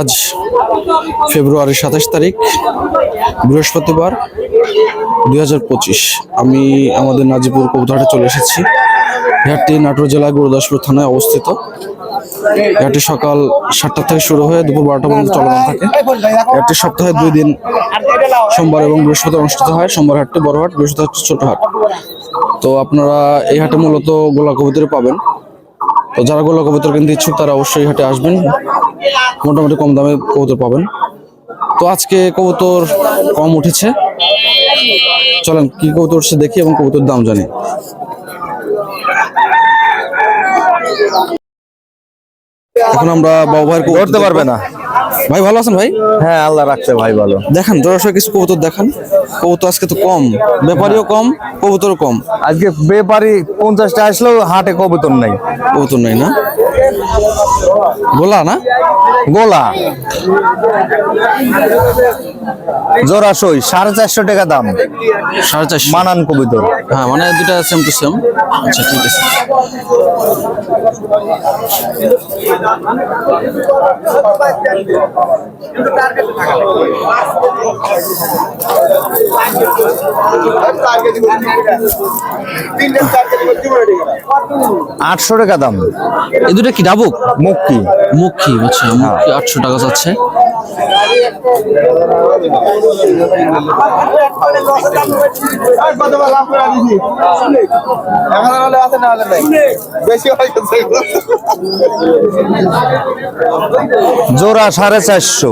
আজ ফেব্রুয়ারি সাতাশ তারিখ, বৃহস্পতিবার দুই হাজার পঁচিশ। আমি আমাদের নাজিপুর কবুতরহাটে চলে এসেছি। হাটটি নাটোর জেলার গুরুদাসপুর থানায় অবস্থিত। হাটটি সকাল সাতটা থেকে শুরু হয়ে দুপুর বারোটা পর্যন্ত চলমান থাকে। হাটটি সপ্তাহে দুই দিন, সোমবার এবং বৃহস্পতিবার অনুষ্ঠিত হয়। সোমবার হাটটি বড় হাট বৃহস্পতিবার হচ্ছে ছোট হাট তো আপনারা এই হাটে মূলত গোলা কবুতরই পাবেন। তো যারা গোলা কবুতর কিনতে ইচ্ছুক তারা অবশ্যই হাটে আসবেন। মোটামুটি কম দামে কবুতর পাবেন। তো আজকে কবুতর কম উঠেছে। চলেন কি কবুতর সে দেখি এবং কবুতর দাম জানি। এখন আমরা বাবু ভাইয়ের করতে ধরতে পারবে না। ভাই ভালো আছেন ভাই? হ্যাঁ আল্লাহ রাখছে ভাই ভালো। দেখেন জোড়াশয় কিছু কবুতর দেখান। কবুতর আজকে তো কম ব্যাপারীও কম কবুতর কম। আজকে বেপারি পঞ্চাশটা আসলেও হাটে কবুতর নাই। কবুতর নাই না? গোলা না? গোলা। জোড়া সই সাড়ে চারশো টাকা দাম। সাড়ে চারশো। মানান কবুতর। হ্যাঁ মানে দুটা সেম টু সেম আচ্ছা ঠিক আছে। আটশো টাকা দাম। এ দুটা কি ডাবুক? মুক্তি মুখী আচ্ছা মুখী আটশো টাকা যাচ্ছে। জোড়া সাড়ে চারশো।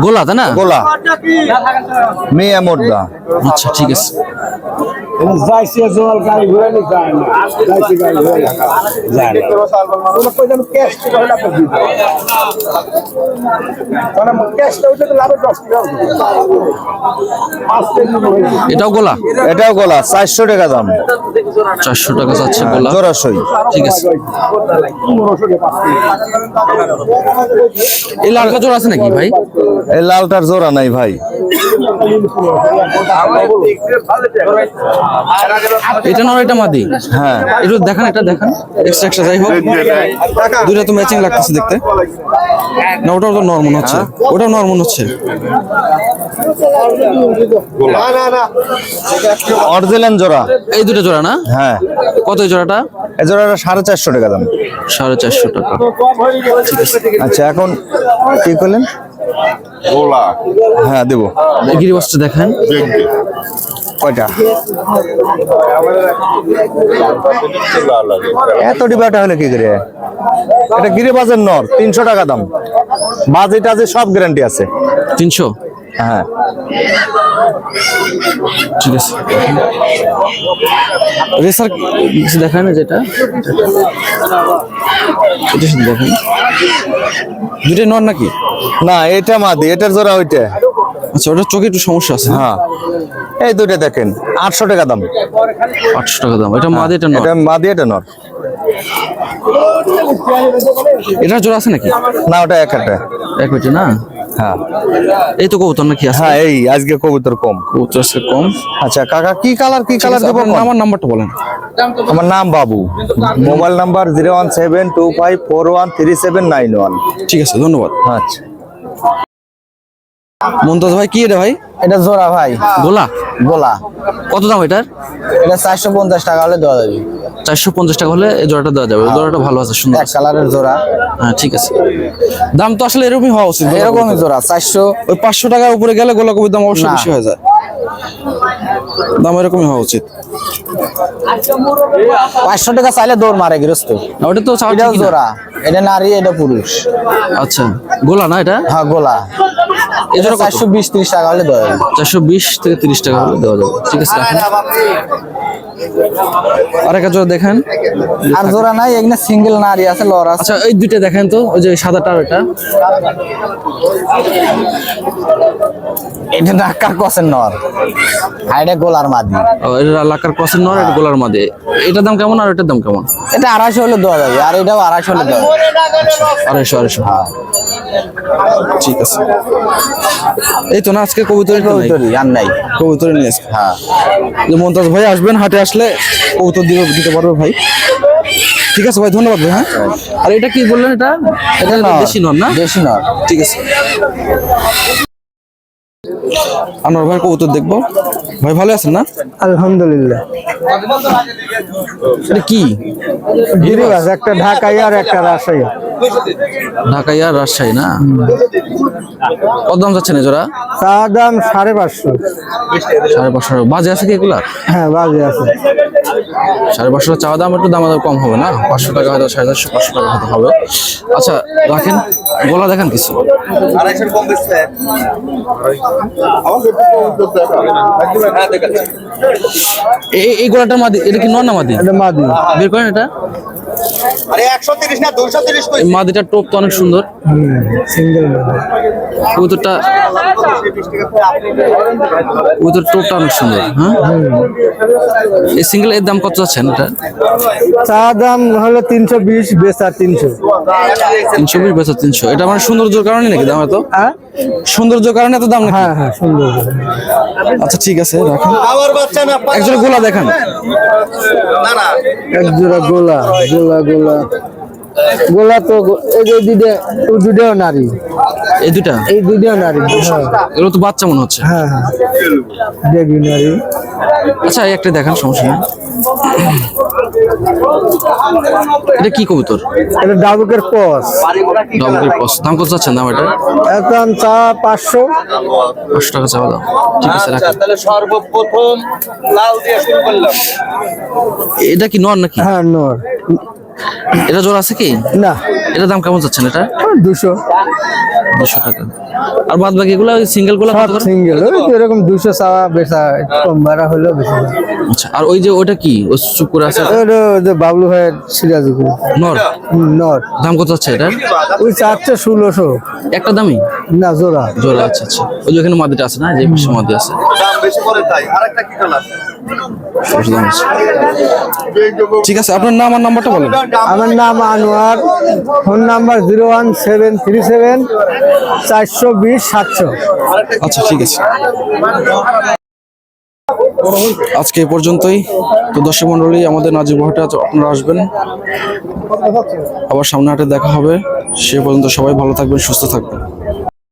গোলা তাই না? গোলা। মেয়ে মোদ্দা আচ্ছা ঠিক আছে। যাইছে জল গাড়ি ঘুরে নি। যায় না যাইছে গাড়ি ঘুরে যায় না কোনো কই যেন ক্যাশ করে না করবি মানে ক্যাশ তো ওটা লাভে 10 টাকা এটাও গোলা? এটাও গোলা চারশো টাকা দাম। চারশো টাকা যাচ্ছে গোলা। জোড়া ঠিক আছে। টাকা এই লালকা জোড়া আছে নাকি ভাই? এই লালটার জোড়া নাই ভাই। এটা নর এটা মাদি? হ্যাঁ। একটু দেখান এটা দেখান। এক্সট্রা এক্সট্রা যাই হোক। দুইটা তো ম্যাচিং লাগতেছে দেখতে। না ওটাও তো নর মনে হচ্ছে ওটাও নর মনে হচ্ছে। অরিজিনাল জোড়া। এই দুটো জোড়া না? হ্যাঁ। কত এই জোড়াটা? এই জোড়াটা সাড়ে চারশো টাকা দাম। সাড়ে চারশো টাকা। আচ্ছা এখন কি করলেন? হ্যাঁ দেবো। গিরিবাসটা দেখেন। কয়টা? এত ডিবাটা হলে কি করে? এটা গিরিবাজের নর তিনশো টাকা দাম। বাজে টাজে সব গ্যারান্টি আছে। তিনশো? হ্যাঁ। ঠিক আছে। রেসার কিছু দেখায় না যেটা। এটা শুধু দেখেন। দুটোই নর নাকি? না এটা মাদি এটার জোড়া ওইটা। আচ্ছা ওটার চোখে একটু সমস্যা আছে। হ্যাঁ। এই দুইটা দেখেন আটশো টাকা দাম। আটশো টাকা দাম। এটা মাদি এটা নর? এটা মাদি এটা নর। এটা জোড়া আছে নাকি? না ওটা এক একটা এক না? হ্যাঁ। এই তো কবুতর নাকি আছে? হ্যাঁ এই আজকে কবুতর কম। কবুতর আছে কম? আচ্ছা কাকা কি কালার কি কালার দেবো আমার নাম্বারটা বলেন। আমার নাম Babu. Mobile number zero one seven two five four one three seven nine one. ঠিক আছে ধন্যবাদ। আচ্ছা। মমতাজ ভাই কি এটা ভাই? এটা জোড়া ভাই। গোলা? গোলা। কত দাম এটার? এটা চারশো পঞ্চাশ টাকা হলে দেওয়া যাবে। চারশো পঞ্চাশ টাকা হলে এই জোড়াটা দেওয়া যাবে। এই জোড়াটা ভালো আছে সুন্দর এক কালারের জোড়া। হ্যাঁ ঠিক আছে। দাম তো আসলে এরকমই হওয়া উচিত। এরকমই জোড়া চারশো ওই পাঁচশো টাকার উপরে গেলে গোলা কবির দাম অবশ্যই বেশি হয়ে যায়। দাম এরকমই হওয়া উচিত। পাঁচশো টাকা চাইলে দৌড় মারে গৃহস্থ। ওটা তো এটাও জোড়া। এটা নারী এটা পুরুষ। আচ্ছা গোলা না এটা? হ্যাঁ গোলা। এটা চারশো বিশ ত্রিশ টাকা হলে দেওয়া যাবে। চারশো বিশ থেকে তিরিশ টাকা হলে দেওয়া যাবে। ঠিক আছে রাখেন আর একটা জোড়া দেখেন। আর জোড়া নাই এখানে সিঙ্গেল নারী আছে লড় আছে। আচ্ছা এই দুইটা দেখেন তো ওই যে সাদাটা আর এটা নাকার কষের নর। আর এটা গোলার মাদি। ও, এটা লাকার ক্রসের নর এটা গোলার মাঝে এটার দাম কেমন আর এটার দাম কেমন? এটা আড়াইশো হলে দেওয়া যাবে আর এটাও আড়াইশো হলে দেওয়া যাবে। আড়াইশো আড়াইশো। ঠিক আছে। এই তো না আজকে কবুতর কবুতরি আর নাই। কবুতর নিয়ে হ্যাঁ। যে মমতাজ ভাই আসবেন হাটে আসলে কবুতর দিতে দিতে পারবে ভাই। ঠিক আছে ভাই ধন্যবাদ ভাই হ্যাঁ। আর এটা কি বললেন এটা? এটা দেশি নন না? দেশি নর। ঠিক আছে। আনোয়ার ভাই কবুতর দেখব। ভাই ভালো আছেন না? আলহামদুলিল্লাহ। এটা কি? গিরিবাজ একটা ঢাকাই আর একটা রাজশাহী। ঢাকাই আর রাজশাহী না? কত দাম যাচ্ছে না জোড়া? চা দাম সাড়ে পাঁচশো। সাড়ে পাঁচশো। বাজে আছে কি এগুলা? হ্যাঁ বাজে আছে। সাড়ে পাঁচশো চাওয়া দাম একটু দাম কম হবে না? পাঁচশো টাকা হয়তো সাড়ে চারশো পাঁচশো টাকা হয়তো হবে। আচ্ছা রাখেন গোলা দেখেন কিছু। এই গোলাটার মাদি এটা কি নর না মাদি? এটা মাদি। বের করেন এটা। এই মাদিটার টোপ তো অনেক সুন্দর। সিঙ্গেল। কবুতরটা কবুতর টোপটা অনেক সুন্দর হ্যাঁ? এই সিঙ্গেল এর দাম কত যাচ্ছেন এটা? চা দাম হলো তিনশো বিশ বেচা তিনশো। তিনশো বিশ বেচা তিনশো। এটা মানে সৌন্দর্যের কারণে নাকি দাম এত? হ্যাঁ? সৌন্দর্যের কারণে এত দাম নাকি? হ্যাঁ হ্যাঁ সুন্দর আচ্ছা ঠিক আছে রাখেন। একজন গোলা দেখান। এক জোড়া গোলা গোলা। গোলা গোলা। গোলা তো এই যে দুইটা দুইটাও নারী। এই দুটা এই দুইটাও নারী হ্যাঁ। এগুলো তো বাচ্চা মনে হচ্ছে। হ্যাঁ হ্যাঁ। দেখি নারী। আচ্ছা এই একটা দেখান সমস্যা নেই। এটা কি কবুতর? এটা ডাবুকের পস। ডবল পস। দাম কত যাচ্ছেন দাম এটা? এখন চা পাঁচশো। পাঁচশো টাকা চাওয়া দাম ঠিক আছে রাখেন তাহলে সর্বপ্রথম লাল দিয়ে শুরু করলাম। এটা কি নর নাকি? হ্যাঁ নর। এটা জোর আছে কি? না। এটা দাম কেমন যাচ্ছেন এটা? দুশো। দুশো টাকা। আর বাদ বাকি এগুলো সিঙ্গেলগুলো কত সব করে? সিঙ্গেল। এরকম দুশো চাওয়া বেচা কম ভাড়া হলেও বেশি আচ্ছা আর ওই যে ওটা কি? ওই চুপ করে আছে যে বাবলু ভাইয়ের সিরাজুকু নর? নর। দাম কত যাচ্ছে এটা? ওই চারটে ষোলোশো। একটা দামই? না জোড়া। জোর আচ্ছা আচ্ছা। ওই যে ওখানে মাদিটা আছে না? যে পাশে মাদি আছে। দাম বেশি করে তাই আরেকটা কি কালার আছে। ঠিক আছে আপনার নাম আর নাম্বারটা বলেন। আমার নাম Anwar. Phone number zero one seven three seven চারশো বিশ সাতশো। আচ্ছা ঠিক আছে। আজকে এ পর্যন্তই। তো দর্শক মন্ডলী আমাদের নাজিব হাটে আপনারা আসবেন। আবার সামনে হাটে দেখা হবে। সে পর্যন্ত সবাই ভালো থাকবেন, সুস্থ থাকবেন।